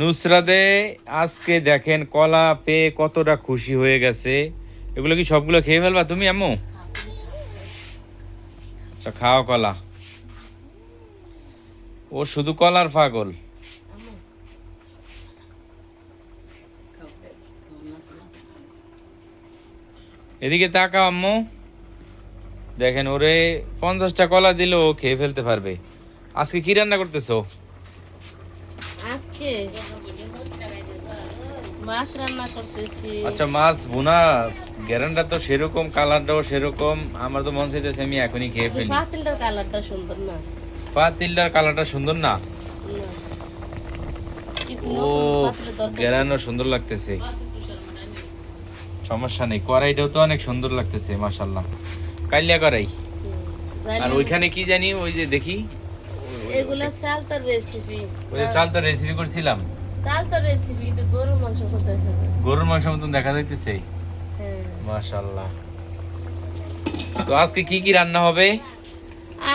নুসরাতে আজকে দেখেন কলা পেয়ে কতটা খুশি হয়ে গেছে। এগুলো কি সবগুলো খেয়ে ফেলবা তুমি, আম্মু? আচ্ছা খাও কলা। ও শুধু কলার পাগল। এদিকে তাকাও, আম্মু। দেখেন ওরে পঞ্চাশটা কলা দিলেও ও খেয়ে ফেলতে পারবে। আজকে কি রান্না করতেছো? আজকে মাছ রান্না করতেছি। আচ্ছা মাছ বুনা গ্যারান্ডা তো সেরকম কালারটাও সেরকম। আমার তো মন চাইতেছে আমি এখনই খেয়ে ফেলি। পাতিলটার কালারটা সুন্দর না। পাতিলটার কালারটা সুন্দর না। ও গ্যারানো সুন্দর লাগতেছে। সমস্যা নেই কড়াইটাও তো অনেক সুন্দর লাগতেছে মাশাল্লাহ কাইলিয়া জানি আর ওইখানে কি জানি ওই যে দেখি এগুলা চালতার রেসিপি ওই যে রেসিপি করছিলাম। চালতার রেসিপি কিন্তু গরুর মাংস করতে দেখা যায়। গরুর মাংস মতন দেখা যাইতেছে। হ্যাঁ। তো আজকে কি কি রান্না হবে?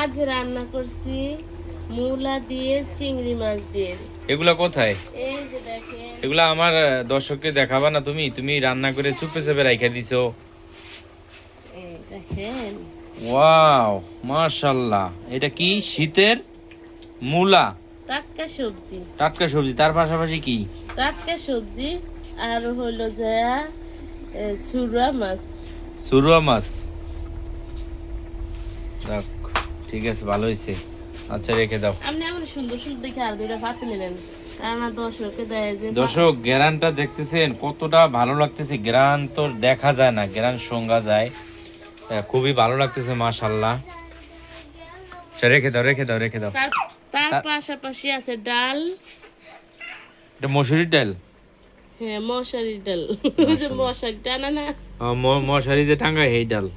আজ রান্না করছি মূলা দিয়ে চিংড়ি মাছ দিয়ে। এগুলা কোথায়? এই যে দেখেন। এগুলা আমার দর্শককে দেখাবা না তুমি। তুমি রান্না করে চুপে চেপে রাইখা দিছো। দেখেন। ওয়াও এটা কি? শীতের? মূলা? টাটকা সবজি। টাটকা সবজি তার পাশাপাশি কি? টাটকা সবজি আর হলো যে ছুরা মাছ। সুরুয়া মাছ। যাক, ঠিক আছে ভালো হয়েছে। আচ্ছা রেখে দাও। আপনি এমন সুন্দর সুন্দর দেখে আর দুইটা পাতি নিলেন। দর্শক গ্যারানটা দেখতেছেন কতটা ভালো লাগতেছে। গ্রান তো দেখা যায় না গ্রান সঙ্গা যায়। খুবই ভালো লাগতেছে মাশাল্লাহ আচ্ছা রেখে দাও রেখে দাও রেখে দাও। তার পাশাপাশি আছে ডাল। এটা মসুরির ডাল? হ্যাঁ মশারি ডাল। মশারি। টানা না মশারি যে টাঙ্গায় এই ডাল।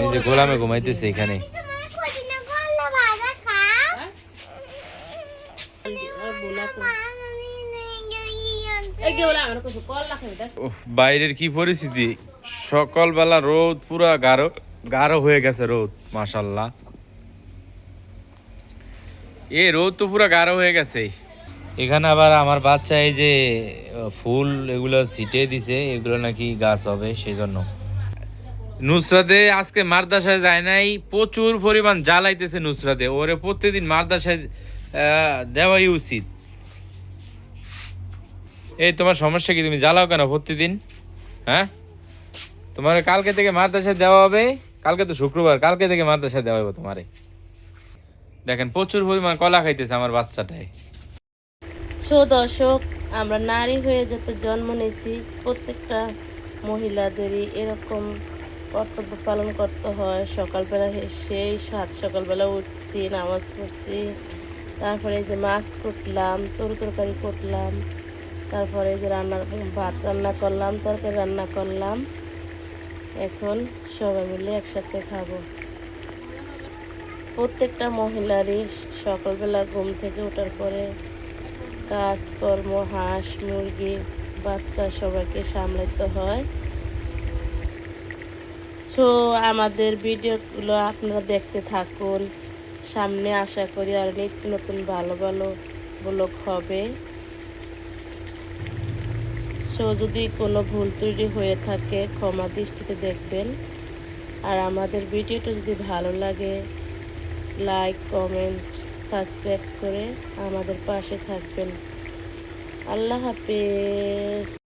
এই যে গোলামে ঘুমাইতেছে এখানে। বাইরের কি পরিস্থিতি? সকালবেলা রোদ পুরা গাঢ় গাঢ় হয়ে গেছে রোদ মাশাল্লাহ। এ রোদ তো পুরা গাঢ় হয়ে গেছে। এখানে আবার আমার বাচ্চা এই যে ফুল এগুলো ছিটে দিছে, এগুলো নাকি গাছ হবে সেই জন্য নুসরাতে আজকে মারদাসায় যায় নাই, প্রচুর পরিমাণ জ্বালাইতেছে নুসরাতে। ওরে প্রত্যেকদিন মারদাসায় দেওয়াই উচিত। এই, তোমার সমস্যা কি? তুমি জ্বালাও কেন প্রতিদিন হ্যাঁ? তোমার কালকে থেকে মাদ্রাসা দেওয়া হবে, কালকে তো শুক্রবার, কালকে থেকে মাদ্রাসা দেওয়া হবে তোমারে। দেখেন, প্রচুর পরিমাণ কলা খাইতেছে আমার বাচ্চাটাই। সো দর্শক, আমরা নারী হয়ে যাতে জন্ম নিয়েছি, প্রত্যেকটা মহিলাদেরই এরকম কর্তব্য পালন করতে হয়। সকালবেলা সেই সাত সকালবেলা উঠছি, নামাজ পড়ছি। তারপরে যে মাছ কুটলাম, তরু তরকারি কুটলাম তারপরে যে রান্না, ভাত রান্না করলাম, তরকারি রান্না করলাম। এখন সবাই মিলে একসাথে খাব। প্রত্যেকটা মহিলারই সকালবেলা ঘুম থেকে ওঠার পরে কাজকর্ম, হাঁস, মুরগি, বাচ্চা সবাইকে সামলাতে হয়। সো আমাদের ভিডিওগুলো আপনারা দেখতে থাকুন। সামনে আশা করি আর নিত্য নতুন ভালো ভালো ব্লগ হবে। সো যদি কোনো ভুল ত্রুটি হয়ে থাকে, ক্ষমা দৃষ্টিতে দেখবেন। আর আমাদের ভিডিওটা যদি ভালো লাগে লাইক কমেন্ট সাবস্ক্রাইব করে আমাদের পাশে থাকবেন। আল্লাহ হাফেজ।